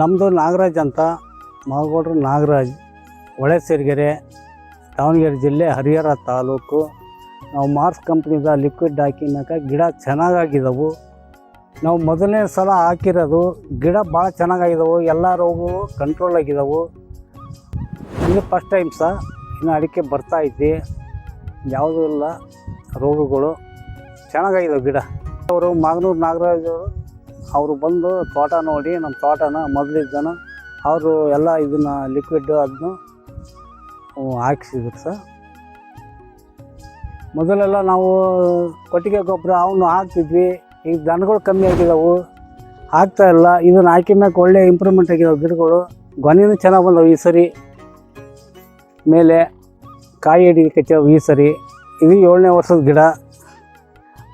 ನಮ್ಮದು ನಾಗರಾಜ್ ಅಂತ ಮಾಗೋಡ್ರು ನಾಗರಾಜ್, ಹೊಳೆ ಸೇರಿಗೆರೆ, ದಾವಣಗೆರೆ ಜಿಲ್ಲೆ ಹರಿಹರ ತಾಲೂಕು. ನಾವು ಮಾರ್ಸ್ ಕಂಪ್ನಿದ ಲಿಕ್ವಿಡ್ ಹಾಕಿನಾಕ ಗಿಡ ಚೆನ್ನಾಗಾಗಿದ್ದವು ನಾವು ಮೊದಲನೇ ಸಲ ಹಾಕಿರೋದು ಗಿಡ ಭಾಳ ಚೆನ್ನಾಗಾಗಿದ್ದವು ಎಲ್ಲ ರೋಗವು ಕಂಟ್ರೋಲ್ ಆಗಿದ್ದವು ಇದು ಫಸ್ಟ್ ಟೈಮ್ ಸಹ ಇನ್ನು ಅಡಿಕೆ ಬರ್ತಾ ಐತಿ. ಯಾವುದೂ ಇಲ್ಲ, ರೋಗಗಳು ಚೆನ್ನಾಗಾಗಿದ್ದಾವೆ ಗಿಡ. ಅವರು ಮಾಗನೂರು ನಾಗರಾಜ್ ಅವರು ಅವರು ಬಂದು ತೋಟ ನೋಡಿ, ನಮ್ಮ ತೋಟನ ಮೊದಲಿದ್ದನ ಅವರು ಎಲ್ಲ ಇದನ್ನು ಲಿಕ್ವಿಡ್ ಅದನ್ನು ಹಾಕ್ಸಿದ್ರು ಸರ್. ಮೊದಲೆಲ್ಲ ನಾವು ಕೊಟ್ಟಿಗೆ ಗೊಬ್ಬರ ಅವನು ಹಾಕ್ತಿದ್ವಿ. ಈಗ ದನಗಳು ಕಮ್ಮಿ ಆಗಿದಾವು. ಹಾಕ್ತಾ ಇಲ್ಲ. ಇದನ್ನು ಹಾಕಿದ ಮ್ಯಾಕೆ ಒಳ್ಳೆ ಇಂಪ್ರೂವ್ಮೆಂಟ್ ಆಗಿದಾವೆ ಗಿಡಗಳು. ಗೊನೆನೂ ಚೆನ್ನಾಗಿ ಬಂದವು ಈ ಸರಿ. ಮೇಲೆ ಕಾಯಿ ಹಿಡಿಲಿಕ್ಕೆ ಈ ಸರಿ. ಇದು ಏಳನೇ ವರ್ಷದ ಗಿಡ.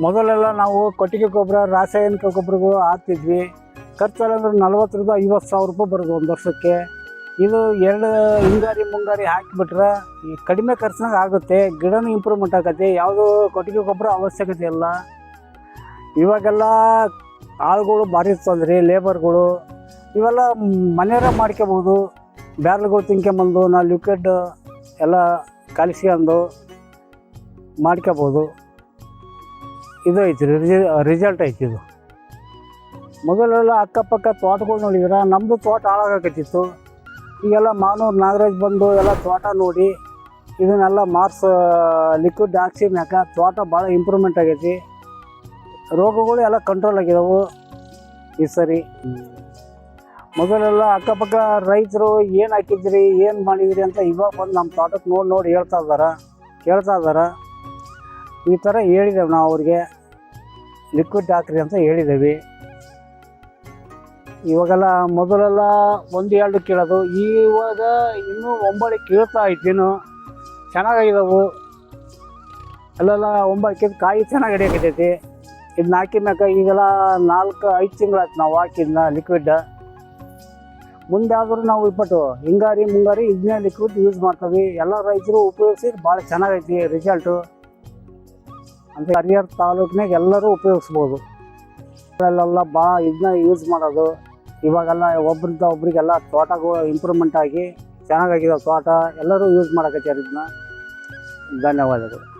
ಮೊದಲೆಲ್ಲ ನಾವು ಕೊಟ್ಟಿಗೆ ಗೊಬ್ಬರ, ರಾಸಾಯನಿಕ ಗೊಬ್ಬರಗಳು ಹಾಕ್ತಿದ್ವಿ. ಖರ್ಚೆಲ್ಲ ಅಂದ್ರೆ ನಲ್ವತ್ತರಿಂದ ಐವತ್ತು ಸಾವಿರ ರೂಪಾಯಿ ಬರೋದು ಒಂದು ವರ್ಷಕ್ಕೆ. ಇದು ಎರಡು ಹಿಂಗಾರಿ ಮುಂಗಾರಿ ಹಾಕಿಬಿಟ್ರೆ ಈ ಕಡಿಮೆ ಖರ್ಚಿನಾಗ ಆಗುತ್ತೆ, ಗಿಡನೂ ಇಂಪ್ರೂವ್ಮೆಂಟ್ ಆಗತ್ತೆ, ಯಾವುದೂ ಕೊಟ್ಟಿಗೆ ಗೊಬ್ಬರ ಅವಶ್ಯಕತೆ ಇಲ್ಲ. ಇವಾಗೆಲ್ಲ ಆಳುಗಳು ಭಾರಿ ತೊಂದರೆ ಲೇಬರ್ಗಳು ಇವೆಲ್ಲ ಮನೆಯವರ ಮಾಡ್ಕೋಬೋದು. ಬ್ಯಾರಲ್ಗಳು ತಿನ್ಕೊಂಬಂದು ನಾ ಲಿಕ್ವಿಡ್ ಎಲ್ಲ ಕಲಿಸ್ಕೊಂಡು ಮಾಡ್ಕೋಬೋದು. ಇದು ಐತಿ ರಿಸಲ್ಟ್ ಐತಿ ಇದು. ಮೊದಲೆಲ್ಲ ಅಕ್ಕಪಕ್ಕ ತೋಟಗಳು ನೋಡಿದ್ರೆ ನಮ್ಮದು ತೋಟ ಹಾಳಾಗಕತ್ತಿತ್ತು. ಈಗೆಲ್ಲ ಮಾನೂರು ನಾಗರಾಜ್ ಬಂದು ಎಲ್ಲ ತೋಟ ನೋಡಿ, ಇದನ್ನೆಲ್ಲ ಮಾರ್ಸ್ ಲಿಕ್ವಿಡ್ ಹಾಕ್ಸಿ ಮ್ಯಾಕ ತೋಟ ಭಾಳ ಇಂಪ್ರೂವ್ಮೆಂಟ್ ಆಗೈತಿ. ರೋಗಗಳು ಎಲ್ಲ ಕಂಟ್ರೋಲ್ ಆಗಿದಾವು ಈ ಸರಿ. ಮೊದಲೆಲ್ಲ ಅಕ್ಕಪಕ್ಕ ರೈತರು ಏನು ಹಾಕಿದ್ರಿ, ಏನು ಮಾಡಿದ್ರಿ ಅಂತ ಇವಾಗ ಬಂದು ನಮ್ಮ ತೋಟಕ್ಕೆ ನೋಡಿ ನೋಡಿ ಹೇಳ್ತಾ ಇದ್ದಾರೆ ಕೇಳ್ತಾ ಇದಾರೆ. ಈ ಥರ ಹೇಳಿದ್ದೇವೆ ನಾವು ಅವ್ರಿಗೆ. ಲಿಕ್ವಿಡ್ ಹಾಕ್ರಿ ಅಂತ ಹೇಳಿದ್ದೇವೆ ಇವಾಗೆಲ್ಲ ಮೊದಲೆಲ್ಲ ಒಂದು, ಎರಡು ಕೇಳೋದು. ಇವಾಗ ಇನ್ನೂ ಒಂಬಳಿ ಕೇಳ್ತಾ ಇದ್ದೀನು. ಚೆನ್ನಾಗಾಗಿದಾವು ಅಲ್ಲೆಲ್ಲ ಒಂಬತ್ತು ಕಾಯಿ ಚೆನ್ನಾಗಿ ಹಿಡಿಯಕತ್ತೈತಿ ಇದನ್ನ ಹಾಕಿದ್ಮ್ಯಾಕ ಈಗೆಲ್ಲ ನಾಲ್ಕು, ಐದು ತಿಂಗಳಾಯ್ತು ನಾವು ಹಾಕಿದ್ನ ಲಿಕ್ವಿಡ್ ಮುಂದೆ ಆದರೂ ನಾವು ಇಪ್ಪಟ್ಟು ಹಿಂಗಾರಿ ಮುಂಗಾರಿ ಇದನ್ನೇ ಲಿಕ್ವಿಡ್ ಯೂಸ್ ಮಾಡ್ತೀವಿ. ಎಲ್ಲ ರೈತರು ಉಪಯೋಗಿಸಿ ಭಾಳ ಚೆನ್ನಾಗೈತಿ ರಿಸಲ್ಟು ಅಂತ ಹರಿಹರ ತಾಲೂಕಿನಾಗ ಎಲ್ಲರೂ ಉಪಯೋಗಿಸ್ಬೋದು. ಅಲ್ಲೆಲ್ಲ ಭಾಳ ಇದನ್ನ ಯೂಸ್ ಮಾಡೋದು. ಇವಾಗೆಲ್ಲ ಒಬ್ರಿಂದ ಒಬ್ರಿಗೆಲ್ಲ ತೋಟಗಳು ಇಂಪ್ರೂವ್ಮೆಂಟ್ ಆಗಿ ಚೆನ್ನಾಗಾಗಿದೆ ತೋಟ. ಎಲ್ಲರೂ ಯೂಸ್ ಮಾಡಕತ್ತಾರೆ ಇದನ್ನ. ಧನ್ಯವಾದಗಳು.